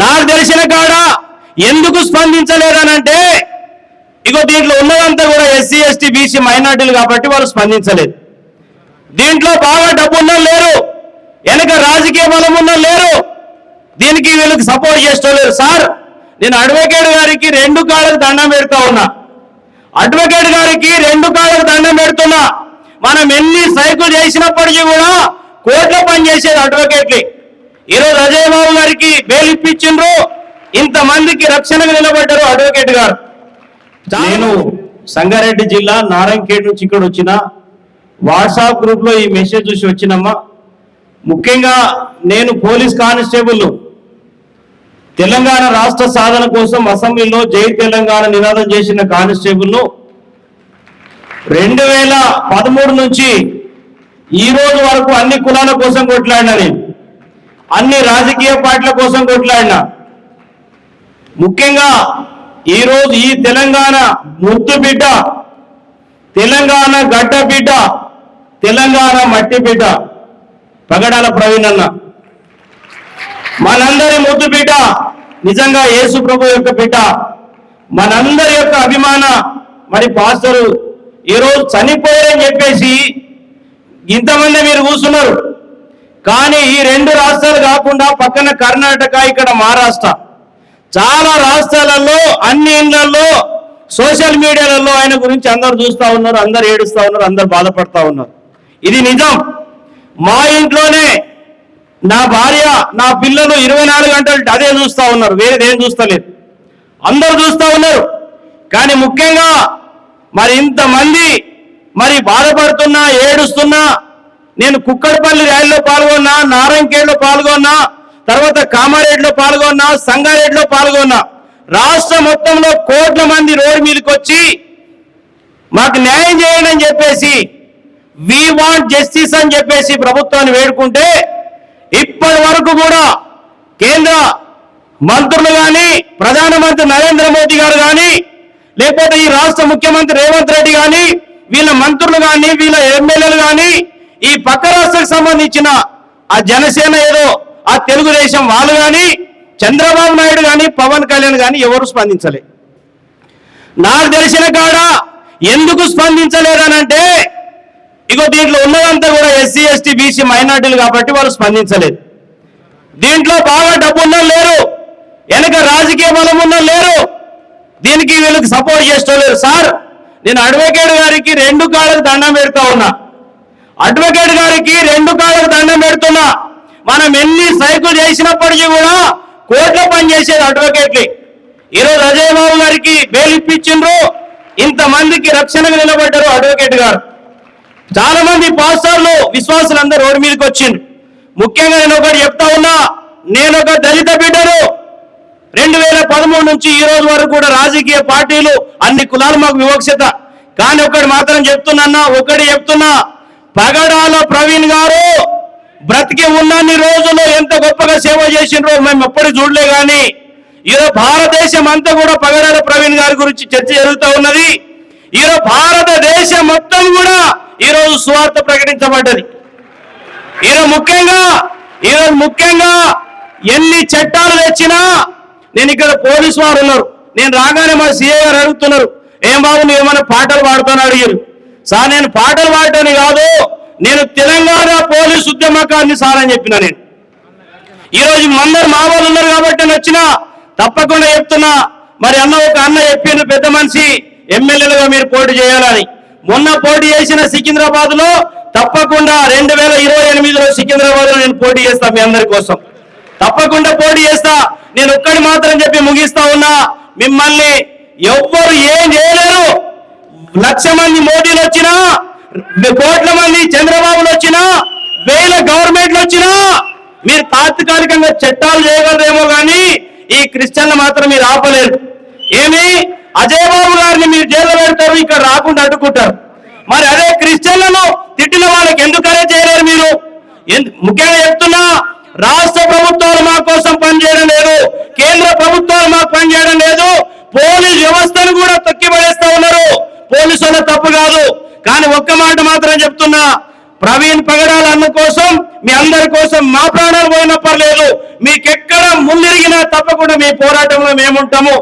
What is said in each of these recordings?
నాకు తెలిసిన కాడ ఎందుకు స్పందించలేదనంటే ఇగో దీంట్లో ఉన్నదంతా కూడా ఎస్సీ ఎస్టీ బీసీ మైనార్టీలు కాబట్టి వాళ్ళు స్పందించలేదు. దీంట్లో బాగా డబ్బున్న లేరు వెనక రాజకీయ బలం ఉన్న లేరు. దీనికి వీళ్ళకి సపోర్ట్ చేస్తలేరు. సార్ నేను అడ్వకేట్ గారికి రెండు కాళ్ళకు దండం పెడతా ఉన్నా. అడ్వకేట్ గారికి రెండు కాళ్ళకు దండం పెడుతున్నా. మనం ఎన్ని సైకిల్ చేసినప్పటికీ కూడా కోర్టులో పని చేసేది అడ్వకేట్లే. ఈరోజు అజయ్ బాబు గారికి బెయిల్ ఇప్పించిండ్రు. ఇంతమందికి రక్షణగా నిలబడ్డారు అడ్వకేట్ గారు. నేను సంగారెడ్డి జిల్లా నారాయణఖేడ్ నుంచి ఇక్కడ వచ్చిన వాట్సాప్ గ్రూప్లో ఈ మెసేజ్ చూసి వచ్చినమ్మా. ముఖ్యంగా నేను పోలీస్ కానిస్టేబుల్ తెలంగాణ రాష్ట్ర సాధన కోసం అసెంబ్లీలో జై తెలంగాణ నినాదం చేసిన కానిస్టేబుల్ రెండు వేల పదమూడు నుంచి ఈ రోజు వరకు అన్ని కులాల కోసం కొట్లాడినా నేను. అన్ని రాజకీయ పార్టీల కోసం కొట్లాడినా. ముఖ్యంగా ఈరోజు ఈ తెలంగాణ ముద్దు బిడ్డ తెలంగాణ గడ్డ బిడ్డ తెలంగాణ మట్టి బిడ్డ. పగడాల ప్రవీణ్ అన్న. మనందరి ముద్దు బిడ్డ నిజంగా యేసు ప్రభు యొక్క బిడ్డ. మనందరి యొక్క అభిమాన మరి పాస్టరు. ఈరోజు చనిపోయారని చెప్పేసి ఇంతమంది మీరు కూర్చున్నారు. కానీ ఈ రెండు రాష్ట్రాలు కాకుండా పక్కన కర్ణాటక ఇక్కడ మహారాష్ట్ర. చాలా రాష్ట్రాలలో అన్ని ఇళ్ళలో సోషల్ మీడియాలలో ఆయన గురించి అందరు చూస్తా ఉన్నారు అందరు ఏడుస్తూ ఉన్నారు అందరు బాధపడతా ఉన్నారు. ఇది నిజం. మా ఇంట్లోనే నా భార్య నా పిల్లలు ఇరవై నాలుగు గంటలు అదే చూస్తా ఉన్నారు వేరేది ఏం చూస్తలేదు. అందరూ చూస్తూ ఉన్నారు. కానీ ముఖ్యంగా మరి ఇంతమంది మరి బాధపడుతున్నా ఏడుస్తున్నా నేను కుక్కడపల్లి ర్యాలీలో పాల్గొన్నా నారాయణఖేడ్లో పాల్గొన్నా తర్వాత కామారెడ్డిలో పాల్గొన్నా సంగారెడ్డిలో పాల్గొన్నా రాష్ట్ర మొత్తంలో కోట్ల మంది రోడ్డు మీదకి వచ్చి మాకు న్యాయం చేయండి అని చెప్పేసి వి వాంట్ జస్టిస్ అని చెప్పేసి ప్రభుత్వాన్ని వేడుకుంటే ఇప్పటి వరకు కూడా కేంద్ర మంత్రులు కానీ ప్రధానమంత్రి నరేంద్ర మోదీ గారు కానీ లేకపోతే ఈ రాష్ట్ర ముఖ్యమంత్రి రేవంత్ రెడ్డి కానీ వీళ్ళ మంత్రులు కానీ వీళ్ళ ఎమ్మెల్యేలు కానీ ఈ పక్క రాష్ట్రకు సంబంధించిన ఆ జనసేన ఏదో ఆ తెలుగుదేశం వాళ్ళు కానీ చంద్రబాబు నాయుడు కానీ పవన్ కళ్యాణ్ కానీ ఎవరు స్పందించలే. నాకు తెలిసిన కాడ ఎందుకు స్పందించలేదనంటే ఇగో దీంట్లో ఉన్నదంతా కూడా ఎస్సీ ఎస్టీ బీసీ మైనార్టీలు కాబట్టి వాళ్ళు స్పందించలేదు. దీంట్లో బాగా డబ్బున్న లేరు వెనక రాజకీయ బలం ఉన్న లేరు దీనికి వీళ్ళకి సపోర్ట్ చేస్తలేరు సార్ నేను అడ్వకేట్ గారికి రెండు కాళ్ళకు దండం పెడతా ఉన్నా. అడ్వకేట్ గారికి రెండు కాళ్ళకు దండం పెడుతున్నా. మనం ఎన్ని సైకిల్ చేసినప్పటికీ కూడా కోర్టులో పని చేసేది అడ్వకేట్లే ఈరోజు అజయ్బాబు గారికి బెయిల్ ఇప్పించిండ్రు. ఇంతమందికి రక్షణగా నిలబడ్డారు అడ్వకేట్ గారు. చాలా మంది పాస్టర్లు విశ్వాసులు అందరూ రోడ్డు మీదకి వచ్చింది ముఖ్యంగా నేను ఒకటి చెప్తా ఉన్నా నేను ఒక దళిత బిడ్డను. రెండు వేల పదమూడు నుంచి ఈ రోజు వరకు కూడా రాజకీయ పార్టీలు అన్ని కులాలు మాకు వివక్షత. కానీ ఒకటి మాత్రం చెప్తున్నా ఒకటి చెప్తున్నా పగడాల ప్రవీణ్ గారు బ్రతికి ఉన్నన్ని రోజులు ఎంత గొప్పగా సేవ చేసినో మేము ఎప్పుడు చూడలే గాని ఈరోజు భారతదేశం అంతా కూడా పగడాల ప్రవీణ్ గారి గురించి చర్చ జరుగుతూ ఉన్నది. ఈరోజు భారతదేశం మొత్తం కూడా ఈరోజు సువార్త ప్రకటించబడ్డది. ఈరోజు ముఖ్యంగా ఈరోజు ముఖ్యంగా ఎన్ని చట్టాలు తెచ్చినా నేను ఇక్కడ పోలీసు వారు ఉన్నారు. నేను రాగానే మా సీఏ గారు అడుగుతున్నారు ఏం బాబు నువ్వు ఏమైనా పాటలు పాడుతాను అడిగారు సార్ నేను పాటలు పాడటానికి కాదు నేను తెలంగాణ పోలీసు ఉద్యమకాన్ని సార్ అని చెప్పిన నేను. ఈరోజు మందరు మా వాళ్ళు ఉన్నారు కాబట్టి నేను వచ్చిన తప్పకుండా చెప్తున్నా. మరి అన్న ఒక అన్న చెప్పిండు పెద్ద మనిషి ఎమ్మెల్యేలుగా మీరు పోటీ చేయాలని. మొన్న పోటీ చేసిన సికింద్రాబాద్లో తప్పకుండా రెండు వేల ఇరవై ఎనిమిదిలో సికింద్రాబాద్లో నేను పోటీ చేస్తా మీ అందరి కోసం. తప్పకుండా పోటీ చేస్తా. నేను ఒక్కడి మాత్రం చెప్పి ముగిస్తా ఉన్నా మిమ్మల్ని ఎవ్వరు ఏం చేయలేరు. లక్ష మంది మోడీలు వచ్చినా కోట్ల మంది చంద్రబాబులు వచ్చినా వేల గవర్నమెంట్లు వచ్చినా మీరు తాత్కాలికంగా చట్టాలు చేయగలరేమో కానీ ఈ క్రిస్టియన్లు మాత్రం మీరు ఆపలేరు. ఏమి? అజయ్ బాబు గారిని మీరు జైల్లో పెడతారు ఇక్కడ రాకుండా అడ్డుకుంటారు. మరి అదే క్రిస్టియన్లను తిట్టిన వాళ్ళకి ఎందుకనే చేయలేరు మీరు? ముఖ్యంగా చెప్తున్నా రాష్ట్ర ప్రభుత్వాలు మా కోసం పనిచేయడం లేదు కేంద్ర ప్రభుత్వాలు మాకు పనిచేయడం లేదు పోలీస్ వ్యవస్థను కూడా తొక్కిపడేస్తా ఉన్నారు పోలీసు వాళ్ళ తప్పు కాదు కానీ ఒక్క మాట మాత్రం చెప్తున్నా. ప్రవీణ్ పగడాల అన్న కోసం మీ అందరి కోసం మా ప్రాణాలు పోయినా పర్లేదు. మీకెక్కడ ముందిరిగినా తప్పకుండా మీ పోరాటంలో మేముంటాము.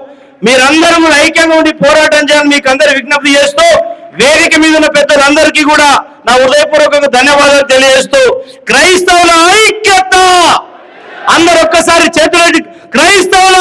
మీరందరూ ఐక్యంగా ఉండి పోరాటం చేయాలని మీకు అందరి విజ్ఞప్తి చేస్తూ వేదిక మీద ఉన్న పెద్దలందరికీ కూడా నా హృదయపూర్వక ధన్యవాదాలు తెలియజేస్తూ క్రైస్తవుల ఐక్యత! అందరు ఒక్కసారి చేతులు క్రైస్తవుల